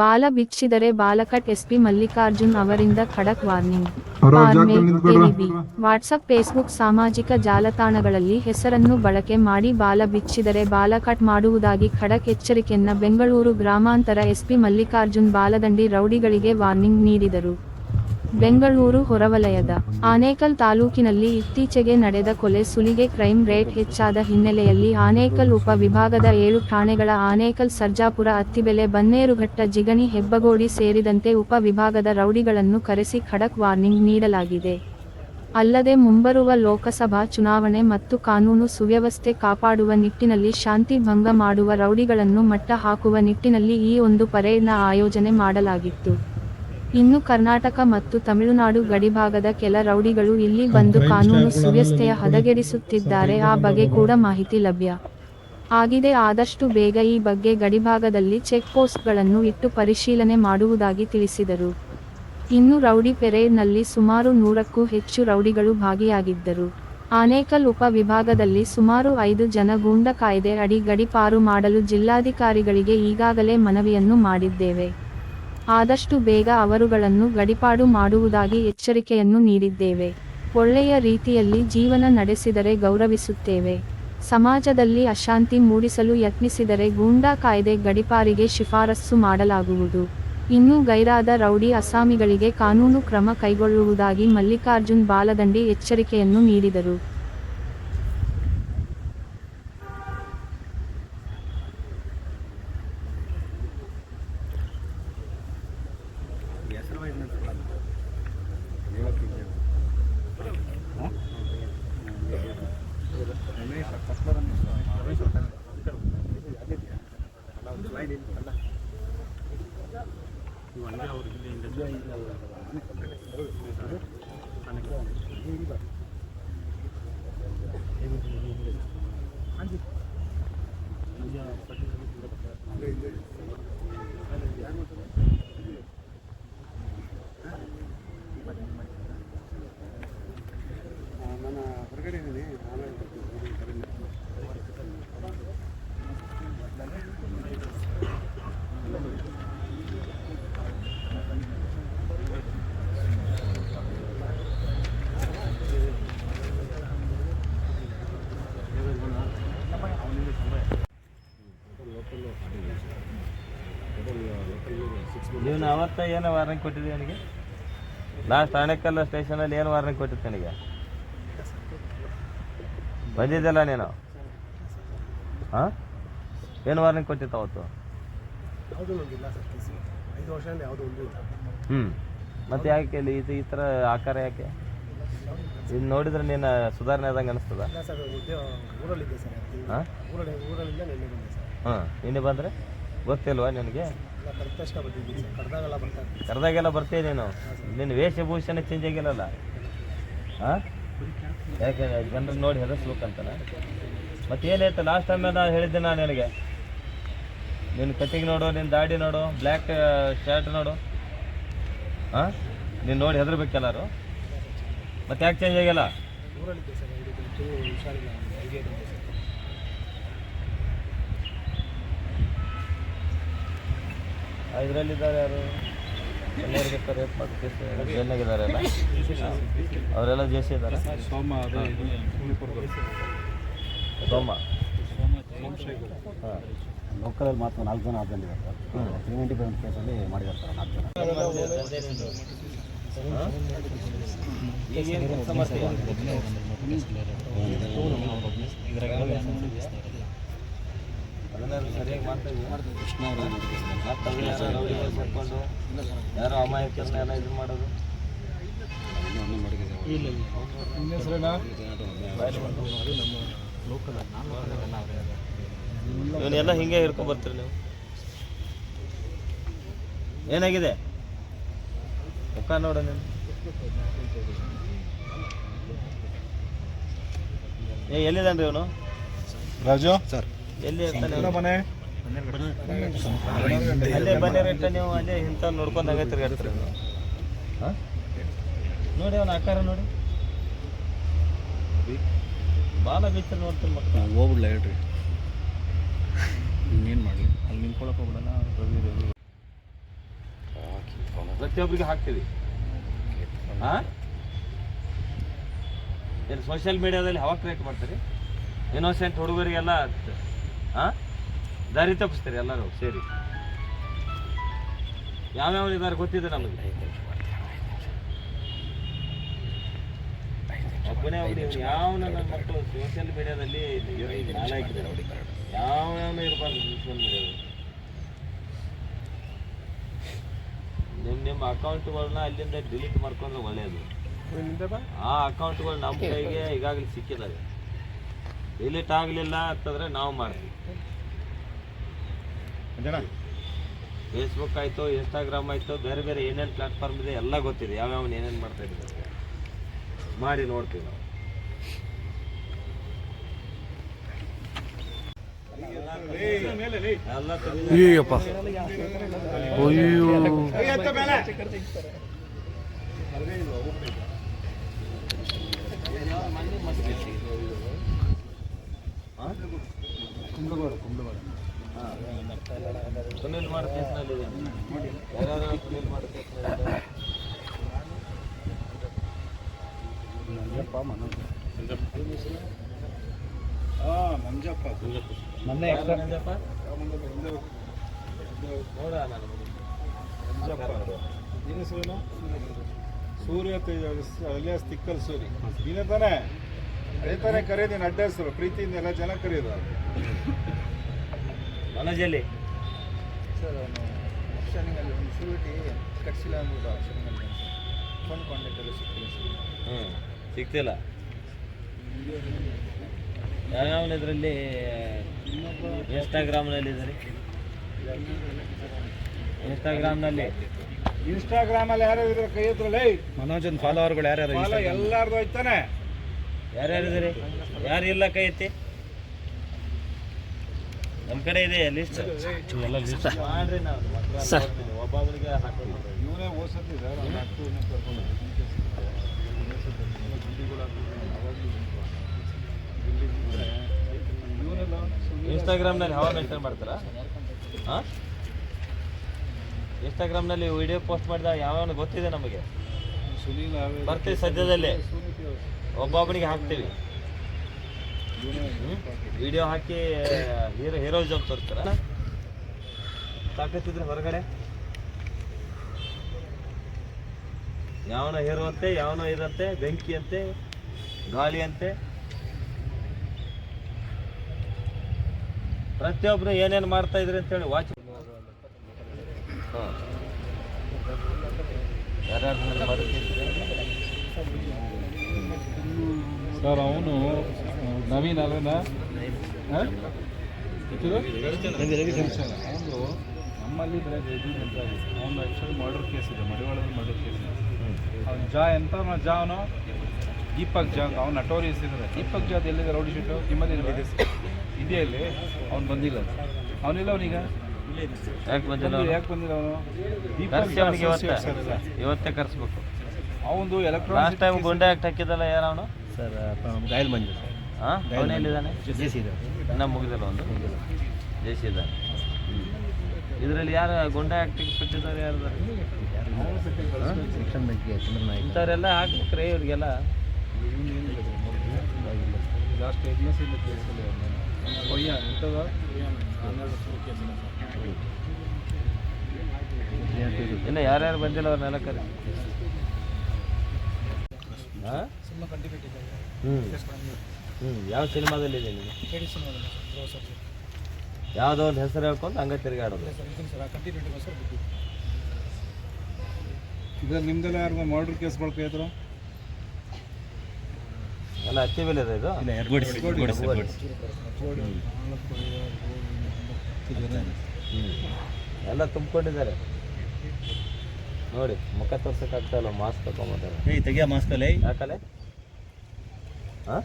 ಬಾಲ ಬಿಚ್ಚಿದರೆ ಬಾಲಕಟ್ ಎಸ್ಪಿ ಮಲ್ಲಿಕಾರ್ಜುನ್ ಅವರಿಂದ ಖಡಕ್ ವಾರ್ನಿಂಗ್. ವಾಟ್ಸಪ್ ಫೇಸ್ಬುಕ್ ಸಾಮಾಜಿಕ ಜಾಲತಾಣಗಳಲ್ಲಿ ಹೆಸರನ್ನು ಬಳಕೆ ಮಾಡಿ ಬಾಲ ಬಿಚ್ಚಿದರೆ ಬಾಲ ಕಟ್ ಮಾಡುವುದಾಗಿ ಖಡಕ್ ಎಚ್ಚರಿಕೆಯನ್ನ ಬೆಂಗಳೂರು ಗ್ರಾಮಾಂತರ ಎಸ್ಪಿ ಮಲ್ಲಿಕಾರ್ಜುನ್ ಬಾಲದಂಡಿ ರೌಡಿಗಳಿಗೆ ವಾರ್ನಿಂಗ್ ನೀಡಿದರು. ಬೆಂಗಳೂರು ಹೊರವಲಯದ ಆನೇಕಲ್ ತಾಲೂಕಿನಲ್ಲಿ ಇತ್ತೀಚೆಗೆ ನಡೆದ ಕೊಲೆ ಸುಲಿಗೆ ಕ್ರೈಮ್ ರೇಟ್ ಹೆಚ್ಚಾದ ಹಿನ್ನೆಲೆಯಲ್ಲಿ ಆನೇಕಲ್ ಉಪ ವಿಭಾಗದ ಏಳು ಠಾಣೆಗಳ ಆನೇಕಲ್ ಸರ್ಜಾಪುರ ಅತ್ತಿಬೆಲೆ ಬನ್ನೇರುಘಟ್ಟ ಜಿಗಣಿ ಹೆಬ್ಬಗೋಡಿ ಸೇರಿದಂತೆ ಉಪ ವಿಭಾಗದ ರೌಡಿಗಳನ್ನು ಕರೆಸಿ ಖಡಕ್ ವಾರ್ನಿಂಗ್ ನೀಡಲಾಗಿದೆ. ಅಲ್ಲದೆ ಮುಂಬರುವ ಲೋಕಸಭಾ ಚುನಾವಣೆ ಮತ್ತು ಕಾನೂನು ಸುವ್ಯವಸ್ಥೆ ಕಾಪಾಡುವ ನಿಟ್ಟಿನಲ್ಲಿ ಶಾಂತಿ ಭಂಗ ಮಾಡುವ ರೌಡಿಗಳನ್ನು ಮಟ್ಟ ಹಾಕುವ ನಿಟ್ಟಿನಲ್ಲಿ ಈ ಒಂದು ಪರೇಡ್ನ ಆಯೋಜನೆ ಮಾಡಲಾಗಿತ್ತು. ಇನ್ನು ಕರ್ನಾಟಕ ಮತ್ತು ತಮಿಳುನಾಡು ಗಡಿಭಾಗದ ಕೆಲ ರೌಡಿಗಳು ಇಲ್ಲಿ ಬಂದು ಕಾನೂನು ಸುವ್ಯವಸ್ಥೆಯ ಹದಗೆಡಿಸುತ್ತಿದ್ದಾರೆ. ಆ ಬಗ್ಗೆ ಕೂಡ ಮಾಹಿತಿ ಲಭ್ಯ. ಆಗಿದೆ. ಆದಷ್ಟು ಬೇಗ ಈ ಬಗ್ಗೆ ಗಡಿಭಾಗದಲ್ಲಿ ಚೆಕ್ ಪೋಸ್ಟ್ಗಳನ್ನು ಇಟ್ಟು ಪರಿಶೀಲನೆ ಮಾಡುವುದಾಗಿ ತಿಳಿಸಿದರು. ಇನ್ನು ರೌಡಿ ಪೆರೇಡ್ನಲ್ಲಿ ಸುಮಾರು ನೂರಕ್ಕೂ ಹೆಚ್ಚು ರೌಡಿಗಳು ಭಾಗಿಯಾಗಿದ್ದರು. ಆನೇಕಲ್ ಉಪ ವಿಭಾಗದಲ್ಲಿ ಸುಮಾರು ಐದು ಜನ ಗೂಂಡ ಕಾಯ್ದೆ ಅಡಿ ಗಡಿಪಾರು ಮಾಡಲು ಜಿಲ್ಲಾಧಿಕಾರಿಗಳಿಗೆ ಈಗಾಗಲೇ ಮನವಿಯನ್ನು ಮಾಡಿದ್ದೇವೆ. ಆದಷ್ಟು ಬೇಗ ಅವರುಗಳನ್ನು ಗಡಿಪಾಡು ಮಾಡುವುದಾಗಿ ಎಚ್ಚರಿಕೆಯನ್ನು ನೀಡಿದ್ದೇವೆ. ಒಳ್ಳೆಯ ರೀತಿಯಲ್ಲಿ ಜೀವನ ನಡೆಸಿದರೆ ಗೌರವಿಸುತ್ತೇವೆ. ಸಮಾಜದಲ್ಲಿ ಅಶಾಂತಿ ಮೂಡಿಸಲು ಯತ್ನಿಸಿದರೆ ಗೂಂಡಾ ಕಾಯ್ದೆ ಗಡಿಪಾರಿಗೆ ಶಿಫಾರಸ್ಸು ಮಾಡಲಾಗುವುದು. ಇನ್ನು ಗೈರಾದ ರೌಡಿ ಅಸಾಮಿಗಳಿಗೆ ಕಾನೂನು ಕ್ರಮ ಕೈಗೊಳ್ಳುವುದಾಗಿ ಮಲ್ಲಿಕಾರ್ಜುನ್ ಬಾಲದಂಡಿ ಎಚ್ಚರಿಕೆಯನ್ನು ನೀಡಿದರು. ನಾನು ಹೊರಗಡೆ ಇದ್ದೀನಿ ನಾವತ್ತ ಏನು ವಾರ್ನಿಂಗ್ ಕೊಟ್ಟಿದ್ದೀವಿ ನನಗೆ? ಲಾಸ್ಟ್ ಆಣೆಕಲ್ಲ ಸ್ಟೇಷನಲ್ಲಿ ಏನು ವಾರ್ನಿಂಗ್ ಕೊಟ್ಟಿದ್ದೆ ನನಗೆ? ಬಂದಿದ್ದಲ್ಲ ನೀನು? ಹಾಂ? ಏನು ವಾರ್ನಿಂಗ್ ಕೊಟ್ಟಿತ್ತು ಅವತ್ತು? ಹ್ಞೂ ಮತ್ತೆ ಯಾಕೆ ಇಲ್ಲಿ ಇದು ಈ ಥರ ಆಕಾರ ಯಾಕೆ? ಇದು ನೋಡಿದ್ರೆ ನೀನು ಸುಧಾರಣೆ ಆದಂಗೆ ಅನಿಸ್ತದ? ಹಾಂ? ನಿನ್ನೆ ಬಂದರೆ? ಗೊತ್ತಿಲ್ವಾ ನಿನಗೆ? ಕರೆದಾಗೆಲ್ಲ ಬರ್ತೀಯ ನೀನು? ನಿನ್ನ ವೇಷಭೂಷಣ ಚೇಂಜ್ ಆಗಿಲ್ಲಲ್ಲ? ಹಾಂ? ಯಾಕೆ ಜನರು ನೋಡಿ ಹೆದರ್ಸ್ಬೇಕಂತಾನೆ ಮತ್ತೆ ಏನಾಯ್ತು ಲಾಸ್ಟ್ ಟೈಮ್ ನಾನು ಹೇಳಿದ್ದೆ ನಾನು ನಿನಗೆ. ನಿನ್ನ ಕಟ್ಟಿಗೆ ನೋಡು ನಿನ್ನ ದಾಡಿ ನೋಡು ಬ್ಲ್ಯಾಕ್ ಶರ್ಟ್ ನೋಡು. ಹಾಂ ನೀನು ನೋಡಿ ಹೆದರ್ಬೇಕು ಎಲ್ಲರೂ. ಮತ್ತೆ ಯಾಕೆ ಚೇಂಜ್ ಆಗಿಲ್ಲ? ಇದರಲ್ಲಿದ್ದಾರೆ ಯಾರು? ಎಲ್ಲರಿಗೆ ರೇಪ್ ಮಾಡಿ ಜೈಲ್ನಾಗಿದ್ದಾರೆ ಎಲ್ಲ ಅವರೆಲ್ಲ ಜೇಸಿ ಇದ್ದಾರೆ. ಸೋಮ ಅದೇ ಇದು ಸೋಮ. ಹಾಂ. ಲೋಕಲಲ್ಲಿ ಮಾತ್ರ ನಾಲ್ಕು ಜನ ಬಂದಿದ್ದಾರೆ ಸರ್ ತ್ರೀ ನೈಂಟಿ ಫೈವ್ ಕೇಸಲ್ಲಿ ಮಾಡಿದ್ದಾರೆ ಸರ್ ನಾಲ್ಕು ಜನ. ಈಗೇನು ಸಮಸ್ಯೆ ಸರಿಯಾಗಿ ಮಾಡ್ತಾ ಇದ್ದೀವಿ ಕೃಷ್ಣ ಅವರು ಮತ್ತೆ ಅದು ಯಾರೋ ರೌಡಿಗಳು ಸೇರ್ಕೊಂಡು ಯಾರೋ ಅಮಾಯಕರನ್ನ ಎಲ್ಲ ಇದು ಮಾಡೋದು? ಇವನ್ನೆಲ್ಲ ಹಿಂಗೆ ಹಿಡ್ಕೊಂಡ್ ಬರ್ತೀರಿ ನೀವು? ಏನಾಗಿದೆ? ಮುಖ ನೋಡ ನೀನು. ಏ ಎಲ್ಲಿದ್ದಾನ್ರಿ ಇವನು? ರಾಜು? ಸರ್. ಎಲ್ಲಿ ಇರ್ತಾನೆ? ಮನೆ. ಅಲ್ಲೇ ಬಂದಿರಟ್ಟ ನೀವು ಅಲ್ಲೇ ಇಂಥ ನೋಡ್ಕೊಂಡು ಹಂಗೆ ತಿರ್ಗಾಡ್ತೀರಿ ನೋಡಿ ಅವನ ಆಕಾರ ನೋಡಿ. ಬಾಲ ಬಿಚ್ಚ ನೋಡ್ತೀನಿ ಮಕ್ಕಳು ಹೋಗ್ಬಿಡ್ಲ ಹೇಳ್ರಿ. ಇನ್ನೇನು ಮಾಡಲಿ? ಅಲ್ಲಿ ನಿಂತ್ಕೊಳಕ್ಕೆ ಹೋಗ್ಬಿಡೋಣ ರವಿ ರವಿ. ಪ್ರತಿಯೊಬ್ಬರಿಗೆ ಹಾಕ್ತೀವಿ. ಹಾಂ? ಏನು ಸೋಷಿಯಲ್ ಮೀಡಿಯಾದಲ್ಲಿ ಹವಾ ಕ್ರಿಯೇಟ್ ಮಾಡ್ತೀರಿ? ಇನ್ನೋಸೆಂಟ್ ಹುಡುಗರಿಗೆಲ್ಲ ಹಾ ದಾರಿ ತಪ್ಪಿಸ್ತಾರೆ ಎಲ್ಲರೂ ಸೇರಿ. ಯಾವ್ಯಾವ ಇದಾರೆ ಗೊತ್ತಿದೆ ನಮಗೆ? ಒಬ್ಬನೇ ಒಬ್ಬನೇ ಯಾವ ನನ್ನ ಮಕ್ಕಳು ಸೋಷಿಯಲ್ ಮೀಡಿಯಾದಲ್ಲಿ ಯಾವ ಯಾವ ಇರಬಾರ್ದು ಸೋಷಿಯಲ್ ಮೀಡಿಯಾದಲ್ಲಿ ನಿಮ್ಮ ನಿಮ್ಮ ಅಕೌಂಟ್ಗಳನ್ನ ಅಲ್ಲಿಂದ ಡಿಲೀಟ್ ಮಾಡ್ಕೊಂಡ್ರೆ ಒಳ್ಳೆಯದು ಆ ಅಕೌಂಟ್ಗಳು ನಮ್ಮ ಕೈಗೆ ಈಗಾಗಲೇ ಸಿಕ್ಕಿದ್ದಾವೆ ಡಿಲೀಟ್ ಆಗಲಿಲ್ಲ ಅಂತಂದ್ರೆ ನಾವು ಮಾಡ್ತೀವಿ. ಫೇಸ್ಬುಕ್ ಆಯಿತು ಇನ್ಸ್ಟಾಗ್ರಾಮ್ ಆಯಿತು ಬೇರೆ ಬೇರೆ ಏನೇನು ಪ್ಲಾಟ್ಫಾರ್ಮ್ ಇದೆ ಎಲ್ಲ ಗೊತ್ತಿದೆ. ಯಾವ್ಯಾವ ಏನೇನು ಮಾಡ್ತಾ ಇದ್ದಾರೆ ಅಂತ. ಮಾಡಿ ನೋಡ್ತೀವಿ ನಾವು. ಅಯ್ಯೋ ಸುನಿಲ್ ಮಾಡೋ ಕೇಸ್ನಲ್ಲಿ ಯಾರ್ಯಾರು ಸುನಿಲ್ ಮಾಡೋ ಕೇಸ್ನಲ್ಲಿ ಮಂಜಪ್ಪ ಮೊನ್ನೆ ನೋಡ ನಾನು ಏನು ಸೂರ್ಯ. ಅಲಿಯಾಸ್ ತಿಕ್ಕಲ್ ಸೂರಿ ನೀನೇ ತಾನೇ? ಅದೇ ತಾನೇ ಕರೆಯೋದು ನಿನ್ನ ಅಡ್ಡ ಹೆಸರು ಪ್ರೀತಿಯಿಂದ ಎಲ್ಲ ಜನ ಕರೆಯೋದು ಮನಜಲ್ಲಿ. ಸರ್ ಅವನು ಆಪ್ಷನಿಂಗಲ್ಲಿ ಒಂದು ಶೂರಿಟಿ ಕಟ್ಸಿಲ್ಲ ಅಂದ್ಬಿಟ್ಟು ಆಪ್ಷನಿಂಗಲ್ಲಿ ಫೋನ್ ಕಾಂಟ್ಯಾಕ್ಟ್ ಎಲ್ಲ ಸಿಕ್ಕಿಲ್ಲ ಸರ್. ಹ್ಞೂ ಸಿಗ್ತಿಲ್ಲ ಯಾವ್ಯಾವ ಇದರಲ್ಲಿ ಇನ್ಸ್ಟಾಗ್ರಾಮ್ನಲ್ಲಿ ಇದ್ದಾರೆ ಇನ್ಸ್ಟಾಗ್ರಾಮ್ನಲ್ಲಿ ಇನ್ಸ್ಟಾಗ್ರಾಮಲ್ಲಿ ಯಾರು ಇದ್ರೆ? ಕೈ ಹತ್ರಲ್ಲ ಮನೋಜನ್ ಫಾಲೋವರ್ಗಳು ಯಾರ್ಯಾರು ಫಾಲೋ ಎಲ್ಲಾರ್ದು ಐತಾನೆ ಯಾರ್ಯಾರು ಇದ್ದಾರೆ? ಯಾರು ಇಲ್ಲ ಕೈ ಎತ್ತಿ? ನಮ್ಮ ಕಡೆ ಇದೆ ಲಿಸ್ಟ್ ಎಲ್ಲ ಲಿಸ್ಟ್ ಮಾಡ್ರಿ ನಾವು ಒಬ್ಬೊಬ್ಬರಿಗೆ ಹಾಕ್ತೀವಿ ಇವನೇ ಹತ್ತು ಕರ್ಕೊಂಡು ಇನ್ಸ್ಟಾಗ್ರಾಮ್ನಲ್ಲಿ ಹವಾ ಮೆನ್ಷನ್ ಮಾಡ್ತಾರಾ? ಹಾಂ? ಇನ್ಸ್ಟಾಗ್ರಾಮ್ನಲ್ಲಿ ವಿಡಿಯೋ ಪೋಸ್ಟ್ ಮಾಡಿದಾಗ ಯಾವ್ಯಾವ ಗೊತ್ತಿದೆ ನಮಗೆ? ಬರ್ತೀವಿ ಸದ್ಯದಲ್ಲೇ. ಒಬ್ಬೊಬ್ಬನಿಗೆ ಹಾಕ್ತೀವಿ. ವಿಡಿಯೋ ಹಾಕಿ, ಹೀರೋ ಹೀರೋ ಜಾಬ್ ತೋರಿಸ್ತಾರ? ತಾಕತ್ತಿದ್ರೆ ಹೊರಗಡೆ. ಯಾವನ ಹೀರೋ ಅಂತೆ, ಯಾವನೋ ಇದಂತೆ, ಬೆಂಕಿ ಅಂತೆ, ಗಾಳಿ ಅಂತೆ. ಪ್ರತಿಯೊಬ್ರು ಏನೇನು ಮಾಡ್ತಾ ಇದ್ರಿ ಅಂತೇಳಿ ವಾಚ್ ಸರ್ ಅವನು ನವೀನ್ ಅಲ್ವೇನಾ? ಅವನು ನಮ್ಮಲ್ಲಿ ಅಂತ ಅವನು ಆ್ಯಕ್ಚುಲಿ ಮರ್ಡರ್ ಕೇಸ್ ಇದೆ ಮಡಿವಾಳದ ಮರ್ಡರ್ ಕೇಸ್ ಇದೆ. ಅವ್ನು ಜಾ ಎಂತ ಜಾ ಅವನು ದೀಪಕ್ ಜಾ ಅವ್ನು ನಟೋರಿಯಸ್ ಇದ್ದಾರೆ ದೀಪಕ್ ಜಾದ್ ಎಲ್ಲಿದೆ ರೌಡಿ ಶೀಟು ನಿಮ್ಮಲ್ಲಿ ಇದೆಯಾ ಇಲ್ಲಿ ಅವ್ನು ಬಂದಿಲ್ಲ. ಅವನಿಲ್ಲ ಅವನೀಗ? ಯಾಕೆ ಬಂದಿಲ್ಲ ಅವ್ನು? ಯಾಕೆ ಬಂದಿಲ್ಲ ಅವನು? ಕರ್ಸಿ ಅವನಿಗೆ ಇವತ್ತೇ. associates ಸರ್ ಎಲ್ಲ. ಇವತ್ತೇ ಕರ್ಸ್ಬೇಕು. ಅವನು ಲಾಸ್ಟ್ ಎಲೆಕ್ಟ್ರಾನಿಕ್ ಟೈಮ್ ಗುಂಡೆ ಆಕ್ಟ್ ಹಾಕಿದಲ್ಲ ಯಾರು ಅವನು? ಸರ್ ಗಾಯಲ್ ಮಂಜು. ಹಾಂ ಅವನೇ ಎಲ್ಲಿದ್ದಾನೆ? ಜೆ ಸಿ ಇದೆ ಇನ್ನೂ ಮುಗಿದಿಲ್ಲ ಒಂದು ಜೇಸಿ ಇದ್ದಾನೆ. ಇದರಲ್ಲಿ ಯಾರು ಗುಂಡೆ ಆಕ್ಟಿಗೆ ಬಿಟ್ಟಿದ್ದಾರೆ ಯಾರು? ಸೆಕ್ಷನ್ ಬಗ್ಗೆ ಚಂದ್ರನಾಯಕ್ ಇಂಥವ್ರೆಲ್ಲ ಹಾಕ್ಬೇಕ್ರೆ ಇವ್ರಿಗೆಲ್ಲ. ಲಾಸ್ಟ್ ಕೊಯ್ಯ, ಎಂಥದ? ಇನ್ನು ಯಾರ್ಯಾರು ಬಂದಿಲ್ಲ ಅವ್ರನ್ನೆಲ್ಲ ಕರಿ. ಹ್ಞೂ ಯಾವ ಸಿನಿಮಾದಲ್ಲಿ ಇದೆ ಯಾವುದೋ ಒಂದು ಹೆಸರು ಹೇಳ್ಕೊಂಡು ಹಂಗೆ ತಿರುಗಾಡೋದು ಇದು ನಿಮ್ದೆಲ್ಲ ಯಾರು ಮರ್ಡರ್ ಕೇಸ್ ಬಳಕೆ ಎಲ್ಲ ಹತ್ತಿ ಬೆಲೆ ಇದೆ ಇದು? ಇಲ್ಲ ಎಲ್ಲ ತುಂಬಿಕೊಂಡಿದ್ದಾರೆ. ನೋಡಿ ಮುಖ ತೋರ್ಸೋಕ್ಕಾಗ್ತಾ ಇಲ್ಲ ಮಾಸ್ಕ್ ತಗೊಂಬಂದಾರೆ ಏಯ್ ತೆಗಿಯ ಮಾಸ್ಕಲ್ಲಿ ಯಾಕಲೆ? ಹಾಂ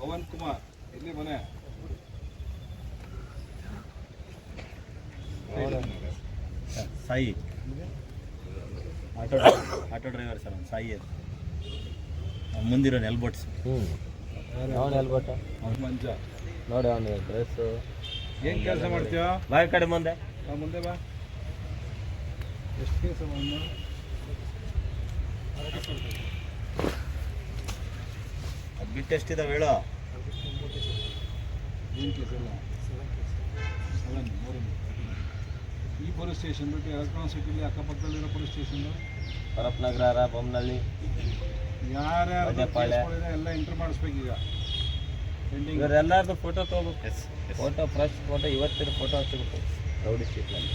ಪವನ್ ಕುಮಾರ್. ಎಲ್ಲಿ ಮನೆ? Sai. Auto auto driver sir ಅವ್ನು ಸಾಯಿ ಅಂತ ಅವ್ನು ಮುಂದಿರೋ ಎಲ್ಬೋಟ್ಸ್ ಹ್ಞೂ ಅವನು ಎಲ್ಬಿಟ್ಟ ಅವ್ನು ಮಂಜ. ನೋಡಿ ಅವನು ಡ್ರೆಸ್ಸು ಏನು ಕೆಲಸ ಮಾಡ್ತೀವ ಬಾಯ್ ಕಡೆ ಮುಂದೆ. ಬಾ ಮುಂದೆ ಬಾ. ಎಷ್ಟು ಕೆಲಸ ಅದು ಬಿಟ್ಟು ಎಷ್ಟಿದಾವೆ ಹೇಳು. ಏನು ಕೆಲಸ ಇಲ್ಲ. ಸೆವೆನ್ ಮೂರು. ಈ ಪೊಲೀಸ್ ಸ್ಟೇಷನ್ ಬಿಟ್ಟು ಎಲೆಕ್ಟ್ರಾನಿಕ್ ಸಿಟಿಲಿ ಅಕ್ಕಪಕ್ಕದಲ್ಲಿರೋ ಪೊಲೀಸ್ ಸ್ಟೇಷನ್ ಪರಪ್ನಗರ ಬೊಮ್ಮನಹಳ್ಳಿ ಯಾರ್ಯಾರು. ಎಲ್ಲ ಎಂಟ್ರ್ ಮಾಡಿಸ್ಬೇಕೀಗ? ಪೆಂಡಿಂಗ್ ಇವರೆಲ್ಲರದು ಫೋಟೋ ತೊಗೋಬೇಕು. ಫೋಟೋ ಫ್ರೆಶ್ ಫೋಟೋ ಇವತ್ತಿನ ಫೋಟೋ ಹಚ್ಚಬೇಕು ರೌಡಿ ಶೀಟ್ನಲ್ಲಿ